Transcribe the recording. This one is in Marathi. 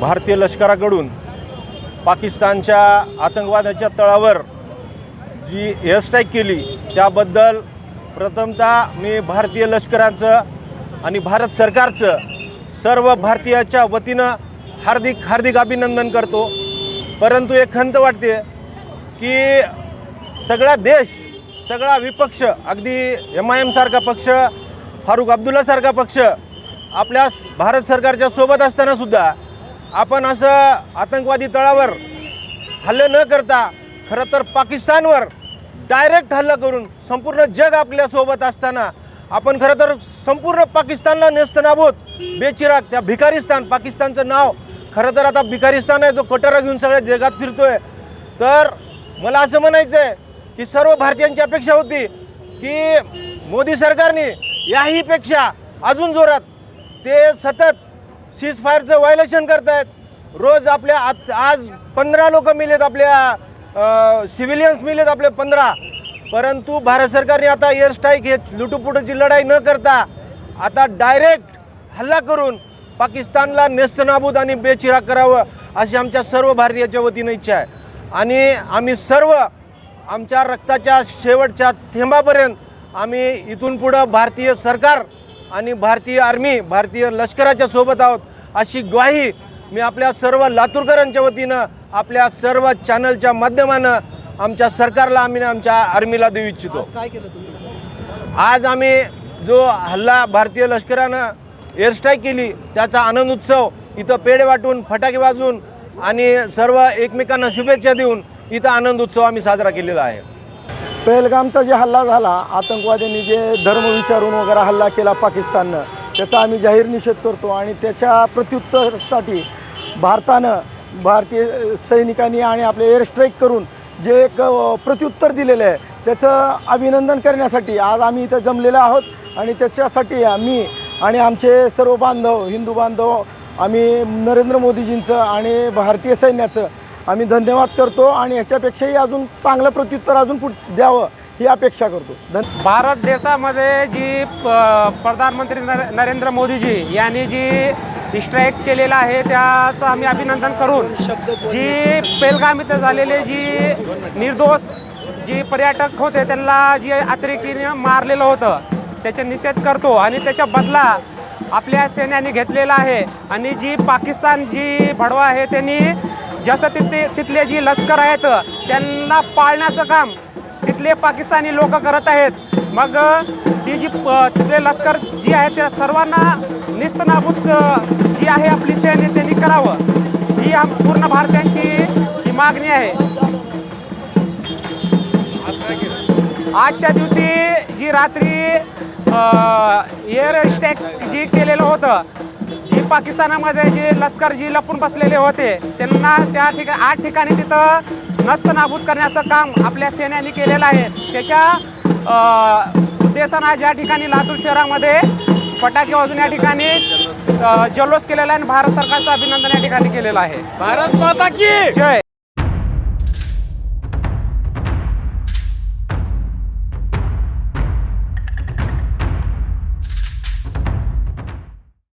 भारतीय लष्कराकडून पाकिस्तानच्या आतंकवादाच्या तळावर जी एअरस्ट्राईक केली त्याबद्दल प्रथमतः मी भारतीय लष्कराचं आणि भारत सरकारचं सर्व भारतीयाच्या वतीनं हार्दिक हार्दिक अभिनंदन करतो. परंतु एक खंत वाटते की सगळा देश सगळा विपक्ष अगदी एम आय एमसारखा पक्ष फारुख अब्दुल्लासारखा पक्ष आपल्या भारत सरकारच्या सोबत असतानासुद्धा आपण असं आतंकवादी तळावर हल्ले न करता खरं तर पाकिस्तानवर डायरेक्ट हल्ला करून संपूर्ण जग आपल्यासोबत असताना आपण खरं तर संपूर्ण पाकिस्तानला नेस्तनाभूत बेचिराग त्या भिकारिस्तान पाकिस्तानचं नाव. खरं तर आता भिकारिस्तान आहे जो कटोरा घेऊन सगळ्या जगात फिरतोय. तर मला असं म्हणायचं आहे की सर्व भारतीयांची अपेक्षा होती की मोदी सरकारने याहीपेक्षा अजून जोरात ते सतत सीज फायरचं व्हायलेशन आहेत रोज आपल्या आत आज पंधरा लोक मिलेत आपल्या सिव्हिलियन्स मिलेत आपले पंधरा. परंतु भारत सरकारने आता एअर स्ट्राईक हे लुटूपुटूची लढाई न करता आता डायरेक्ट हल्ला करून पाकिस्तानला नेस्तनाबूद आणि बेचिराग करावं अशी आमच्या सर्व भारतीयाच्या वतीनं इच्छा आहे. आणि आम्ही सर्व आमच्या रक्ताच्या शेवटच्या थेंबापर्यंत आम्ही इथून पुढं भारतीय सरकार आणि भारतीय आर्मी भारतीय लष्कराच्या सोबत आहोत अशी ग्वाही मी आपल्या सर्व लातूरकरांच्या वतीनं आपल्या सर्व चॅनलच्या माध्यमानं आमच्या सरकारला आम्ही आमच्या आर्मीला देऊ इच्छितो. काय केलं तुम्ही? आज आम्ही जो हल्ला भारतीय लष्करानं एअर स्ट्राईक केली त्याचा आनंद उत्सव इथं पेढे वाटून फटाके वाजवून आणि सर्व एकमेकांना शुभेच्छा देऊन इथं आनंद उत्सव आम्ही साजरा केलेला आहे. पहलगामचा जे हल्ला झाला आतंकवाद्यांनी जे धर्म विचारून वगैरे हल्ला केला पाकिस्ताननं त्याचा आम्ही जाहीर निषेध करतो आणि त्याच्या प्रत्युत्तरासाठी भारतानं भारतीय सैनिकांनी आणि आपले एअर स्ट्राईक करून जे एक प्रत्युत्तर दिलेलं आहे त्याचं अभिनंदन करण्यासाठी आज आम्ही इथं जमलेलो आहोत आणि त्याच्यासाठी आम्ही आणि आमचे सर्व बांधव हिंदू बांधव आम्ही नरेंद्र मोदीजींचं आणि भारतीय सैन्याचं आम्ही धन्यवाद करतो आणि ह्याच्यापेक्षाही अजून चांगलं प्रत्युत्तर अजून पुढ द्यावं ही अपेक्षा करतो. धन भारत देशामध्ये जी प- प्रधानमंत्री नर नरेंद्र मोदीजी यांनी जी डिस्ट्रॅक्ट केलेला आहे त्याचं आम्ही अभिनंदन करून जी पेलगाम इथं झालेले जी निर्दोष जी पर्यटक होते त्यांना जी अतिरेकीने मारलेलं होतं त्याचा निषेध करतो आणि त्याच्या बदला आपल्या सैन्याने घेतलेला आहे. आणि जी पाकिस्तान जी भडवा आहे त्यांनी जसं तिथे तिथले जी लष्कर आहेत त्यांना पाळण्याचं काम तिथले पाकिस्तानी लोक करत आहेत. मग ती जी प- तिथले लष्कर जी आहे त्या सर्वांना निस्तनाबूत जी आहे आपली सैन्य त्यांनी करावं. ही आम पूर्ण भारतीयांची ही मागणी आहे. आजच्या दिवशी जी रात्री एअर स्टॅक जी केलेलं होतं जी पाकिस्तानामध्ये जे लष्कर जी लपून बसलेले होते त्यांना त्या ठिकाणी आठ ठिकाणी तिथं नस्तनाबूत करण्याचं काम आपल्या सैन्याने केलेलं आहे. त्याच्या अ, उद्देशानं ज्या ठिकाणी लातूर शहरामध्ये फटाके वाजून या ठिकाणी जल्लोष केलेला आहे आणि भारत सरकारचं अभिनंदन या ठिकाणी केलेलं आहे. भारत माता की! जय!